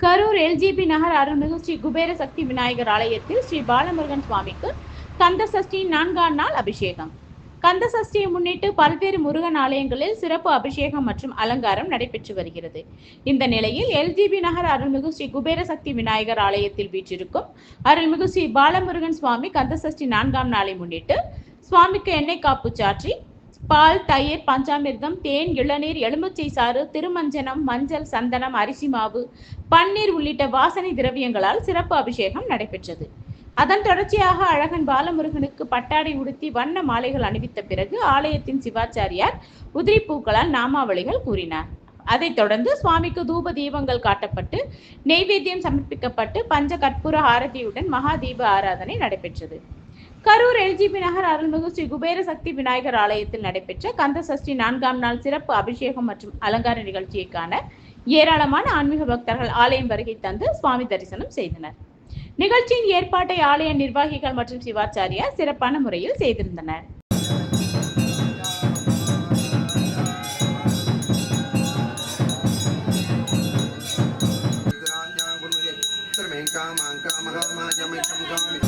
Karur LGP நகர் அருள்மிகு ஸ்ரீ குபேர சக்தி விநாயகர் ஆலயத்தில் ஸ்ரீ பாலமுருகன் சுவாமிக்கு கந்த சஷ்டியின் நான்காம் நாள் அபிஷேகம். கந்த சஷ்டியை முன்னிட்டு பல்வேறு முருகன் ஆலயங்களில் சிறப்பு அபிஷேகம் மற்றும் அலங்காரம் நடைபெற்று வருகிறது. இந்த நிலையில் எல்ஜிபி நகர் அருள்மிகு ஸ்ரீ குபேர சக்தி விநாயகர் ஆலயத்தில் வீற்றிருக்கும் அருள்மிகு ஸ்ரீ பாலமுருகன் சுவாமி கந்த சஷ்டி நான்காம் நாளை முன்னிட்டு சுவாமிக்கு எண்ணெய் காப்பு சாற்றி பால் தயிர் பஞ்சாமிர்தம் தேன் இளநீர் எலுமிச்சை சாறு திருமஞ்சனம் மஞ்சள் சந்தனம் அரிசி மாவு பன்னீர் உள்ளிட்ட வாசனை திரவியங்களால் சிறப்பு அபிஷேகம் நடைபெற்றது. அதன் தொடர்ச்சியாக அழகன் பாலமுருகனுக்கு பட்டாடை உடுத்தி வண்ண மாலைகள் அணிவித்த பிறகு ஆலயத்தின் சிவாச்சாரியார் உதிரி பூக்களால் நாமாவளிகள் கூறினார். அதைத் தொடர்ந்து சுவாமிக்கு தூப தீபங்கள் காட்டப்பட்டு நெய்வேத்தியம் சமர்ப்பிக்கப்பட்டு பஞ்ச கற்பூர ஆரதியுடன் மகா தீப ஆராதனை நடைபெற்றது. கரூர் எல்ஜிபி நகர் அருள்மிகு ஸ்ரீ குபேர சக்தி விநாயகர் ஆலயத்தில் நடைபெற்ற கந்த சஷ்டி நான்காம் நாள் சிறப்பு அபிஷேகம் மற்றும் அலங்கார நிகழ்ச்சியைக்கான ஏராளமான ஆன்மீக பக்தர்கள் ஆலயம் வருகை தந்து சுவாமி தரிசனம் செய்தனர். நிகழ்ச்சியின் ஏற்பாட்டை ஆலய நிர்வாகிகள் மற்றும் சிவாச்சாரியார் சிறப்பான முறையில் செய்திருந்தனர். காமாங்க மகாமாஜமிஷம் காமி